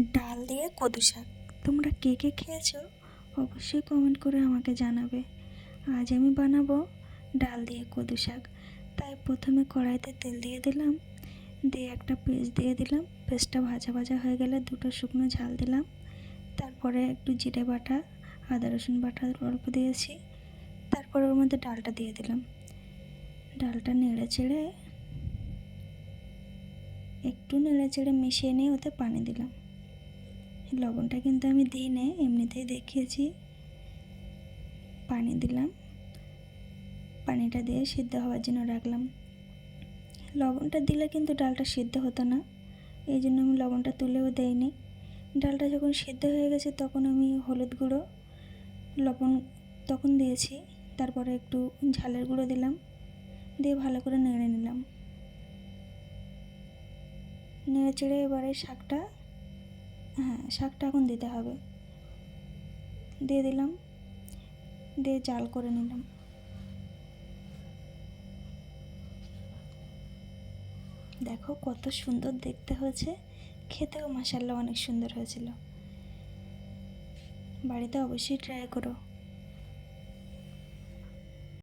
ডাল দিয়ে কদু শাক। তোমরা কে কে খেয়েছো? অবশ্যই কমেন্ট করে আমাকে জানাবে। আজ আমি বানাবো ডাল দিয়ে কদু শাক। তাই প্রথমে কড়াইতে তেল দিয়ে দিলাম। দিয়ে একটা পেস্ট দিয়ে দিলাম। পেস্টটা ভাজা ভাজা হয়ে গেলে দুটো শুকনো ঝাল দিলাম। তারপরে একটু জিরে বাটা, আদা রসুন বাটা অল্প দিয়েছি। তারপরে ওর মধ্যে ডালটা দিয়ে দিলাম। ডালটা নেড়ে চেড়ে একটু নেড়ে চেড়ে মিশিয়ে নিয়ে ওতে পানি দিলাম। লবণটা কিন্তু আমি দিই নে এমনিতেই দেখিয়েছি। পানি দিলাম। পানিটা দিয়ে সিদ্ধ হওয়ার জন্য রাখলাম। লবণটা দিলে কিন্তু ডালটা সিদ্ধ হতো না, এই জন্য আমি লবণটা তুলেও দেইনি। ডালটা যখন সিদ্ধ হয়ে গেছে তখন আমি হলুদ গুঁড়ো, লবণ তখন দিয়েছি, তারপরে একটু ঝালের গুঁড়ো দিলাম, দিয়ে ভালো করে নেড়ে নিলাম। নেড়ে চেড়ে এবারে শাকটা হ্যাঁ শাকটা এখন দিতে হবে। দিয়ে দিলাম। দিয়ে জাল করে নিলাম। দেখো কত সুন্দর দেখতে হয়েছে। খেতেও মাসাল্লাহ অনেক সুন্দর হয়েছিল। বাড়িতে অবশ্যই ট্রাই করো।